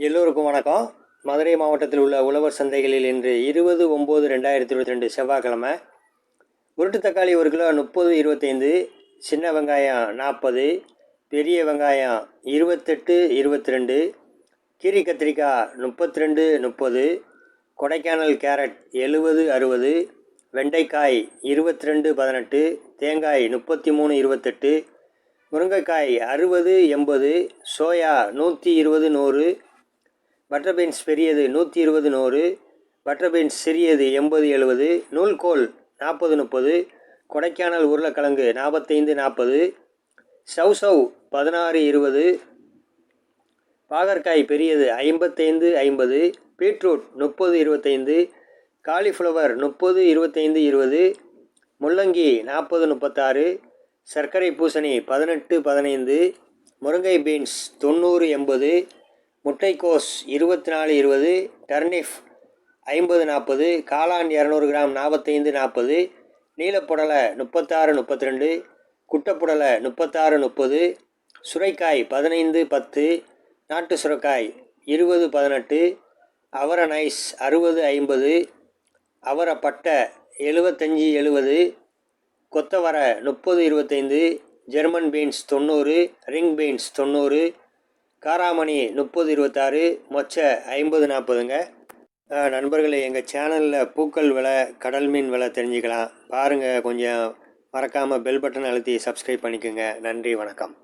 எல்லோருக்கும் வணக்கம். மதுரை மாவட்டத்தில் உள்ள உழவர் சந்தைகளில் இன்று இருபது ஒம்பது ரெண்டாயிரத்தி இருபத்தி ரெண்டு செவ்வாய்க்கிழமை. உருட்டு தக்காளி ஒரு கிலோ முப்பது இருபத்தைந்து சின்ன வெங்காயம் நாற்பது பெரிய வெங்காயம் இருபத்தெட்டு இருபத்தி ரெண்டு கீரி கத்திரிக்காய் முப்பத்தி ரெண்டு முப்பது கொடைக்கானல் கேரட் எழுபது அறுபது வெண்டைக்காய் இருபத்தி ரெண்டு பதினெட்டு தேங்காய் முப்பத்தி மூணு இருபத்தெட்டு முருங்கைக்காய் அறுபது எண்பது சோயா நூற்றி இருபது நூறு பட்டர் பீன்ஸ் பெரியது நூற்றி இருபது நூறு பட்டர் பீன்ஸ் சிறியது எண்பது எழுபது நூல்கோல் நாற்பது முப்பது கொடைக்கானல் உருளைக்கிழங்கு நாற்பத்தைந்து நாற்பது சவ் சவ் பதினாறு இருபது பாகற்காய் பெரியது ஐம்பத்தைந்து ஐம்பது பீட்ரூட் முப்பது இருபத்தைந்து காலிஃப்ளவர் முப்பது இருபத்தைந்து இருபது முள்ளங்கி நாற்பது முப்பத்தாறு சர்க்கரை பூசணி பதினெட்டு பதினைந்து முருங்கை பீன்ஸ் தொண்ணூறு எண்பது முட்டைக்கோஸ் இருபத்தி நாலு இருபது டர்னிஃப் ஐம்பது நாற்பது காளான் இரநூறு கிராம் நாற்பத்தைந்து நாற்பது நீலப்புடலை முப்பத்தாறு முப்பத்தி ரெண்டு குட்டப்புடலை முப்பத்தாறு முப்பது சுரைக்காய் பதினைந்து பத்து நாட்டு சுரைக்காய் இருபது பதினெட்டு அவர நைஸ் அறுபது ஐம்பது அவரப்பட்டை எழுபத்தஞ்சி எழுபது கொத்தவரை முப்பது இருபத்தைந்து ஜெர்மன் பீன்ஸ் தொண்ணூறு ரிங் பீன்ஸ் தொண்ணூறு காராமணி முப்பது இருபத்தாறு மொச்ச ஐம்பது நாற்பதுங்க. நண்பர்களே எங்கள் சேனலில் பூக்கள் விலை கடல் மீன் விலை தெரிஞ்சுக்கலாம். பாருங்கள் கொஞ்சம் மறக்காமல் பெல் பட்டன் அழுத்தி சப்ஸ்கிரைப் பண்ணிக்கோங்க. நன்றி வணக்கம்.